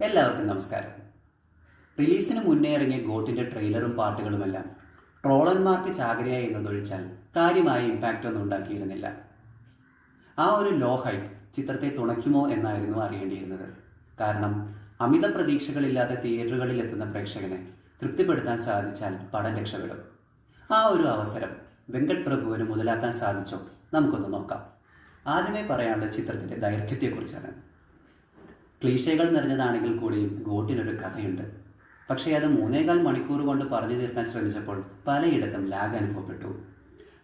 എല്ലാവർക്കും നമസ്കാരം. റിലീസിന് മുന്നേ ഇറങ്ങിയ ഗോട്ടിന്റെ ട്രെയിലറും പാട്ടുകളുമെല്ലാം ട്രോളന്മാർക്ക് ചാകരയായി എന്നതൊഴിച്ചാൽ കാര്യമായ ഇമ്പാക്റ്റ് ഒന്നും ഉണ്ടാക്കിയിരുന്നില്ല. ആ ഒരു ലോ ഹൈറ്റ് ചിത്രത്തെ തുണയ്ക്കുമോ എന്നായിരുന്നു അറിയേണ്ടിയിരുന്നത്. കാരണം അമിത പ്രതീക്ഷകളില്ലാതെ തിയേറ്ററുകളിൽ എത്തുന്ന പ്രേക്ഷകനെ തൃപ്തിപ്പെടുത്താൻ സാധിച്ചാൽ പടം രക്ഷപ്പെടും. ആ ഒരു അവസരം വെങ്കട് പ്രഭുവിന് മുതലാക്കാൻ സാധിച്ചോ? നമുക്കൊന്ന് നോക്കാം. ആദ്യമേ പറയാനുള്ള ചിത്രത്തിന്റെ ദൈർഘ്യത്തെക്കുറിച്ചാണ്. ക്ലീശകൾ നിറഞ്ഞതാണെങ്കിൽ കൂടിയും ഗോട്ടിനൊരു കഥയുണ്ട്. പക്ഷേ അത് മൂന്നേകാൽ മണിക്കൂർ കൊണ്ട് പറഞ്ഞു തീർക്കാൻ ശ്രമിച്ചപ്പോൾ പലയിടത്തും ലാഗ് അനുഭവപ്പെട്ടു.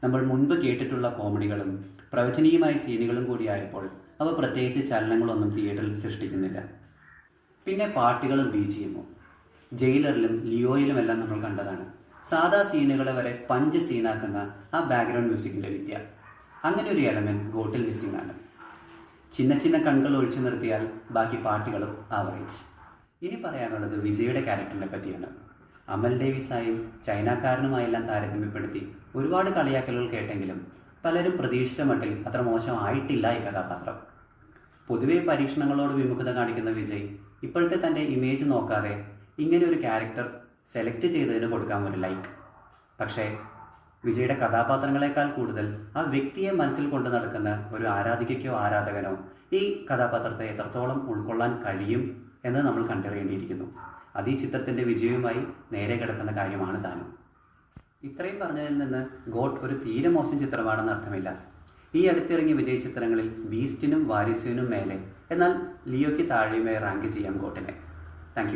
നമ്മൾ മുൻപ് കേട്ടിട്ടുള്ള കോമഡികളും പ്രവചനീയമായ സീനുകളും കൂടിയായപ്പോൾ അവ പ്രത്യേകിച്ച് ചലനങ്ങളൊന്നും തിയേറ്ററിൽ സൃഷ്ടിക്കുന്നില്ല. പിന്നെ പാട്ടുകളും ബീജിയുമോ ജയിലറിലും ലിയോയിലുമെല്ലാം നമ്മൾ കണ്ടതാണ്. സാധാ സീനുകളെ വരെ പഞ്ച് സീനാക്കുന്ന ആ ബാക്ക്ഗ്രൗണ്ട് മ്യൂസിക്കിന്റെ വിദ്യ. അങ്ങനെ ഒരു എലമെന്റ് ഗോട്ടിൽ മിസ്സിംഗ് ആണ്. ചിന്ന ചിന്ന കണ്ണുകൾ ഒഴിച്ചു നിർത്തിയാൽ ബാക്കി പാട്ടുകളും ആവറേജ്. ഇനി പറയാനുള്ളത് വിജയുടെ ക്യാരക്ടറിനെ പറ്റിയാണ്. അമൽ ഡേവിസായും ചൈനക്കാരനുമായെല്ലാം താരതമ്യപ്പെടുത്തി ഒരുപാട് കളിയാക്കലുകൾ കേട്ടെങ്കിലും പലരും പ്രതീക്ഷിച്ച മട്ടിൽ അത്ര മോശമായിട്ടില്ല ഈ കഥാപാത്രം. പൊതുവെ പരീക്ഷണങ്ങളോട് വിമുഖത കാണിക്കുന്ന വിജയ് ഇപ്പോഴത്തെ തന്റെ ഇമേജ് നോക്കാതെ ഇങ്ങനെ ഒരു ക്യാരക്ടർ സെലക്ട് ചെയ്തതിന് കൊടുക്കാൻ ഒരു ലൈക്ക് പക്ഷേ വിജയുടെ കഥാപാത്രങ്ങളെക്കാൾ കൂടുതൽ ആ വ്യക്തിയെ മനസ്സിൽ കൊണ്ടു നടക്കുന്ന ഒരു ആരാധികയ്ക്കോ ആരാധകനോ ഈ കഥാപാത്രത്തെ എത്രത്തോളം ഉൾക്കൊള്ളാൻ കഴിയും എന്ന് നമ്മൾ കണ്ടറിയേണ്ടിയിരിക്കുന്നു. അത് ഈ ചിത്രത്തിന്റെ വിജയവുമായി നേരെ കിടക്കുന്ന കാര്യമാണ് താനും. ഇത്രയും പറഞ്ഞതിൽ നിന്ന് ഗോട്ട് ഒരു തീരെ മോശം ചിത്രമാണെന്ന് അർത്ഥമില്ല. ഈ അടുത്തിറങ്ങിയ വിജയ ചിത്രങ്ങളിൽ ബീസ്റ്റിനും വാരിസിനും മേലെ എന്നാൽ ലിയോയ്ക്ക് താഴെയുമായി റാങ്ക് ചെയ്യാം ഗോട്ടിനെ. താങ്ക്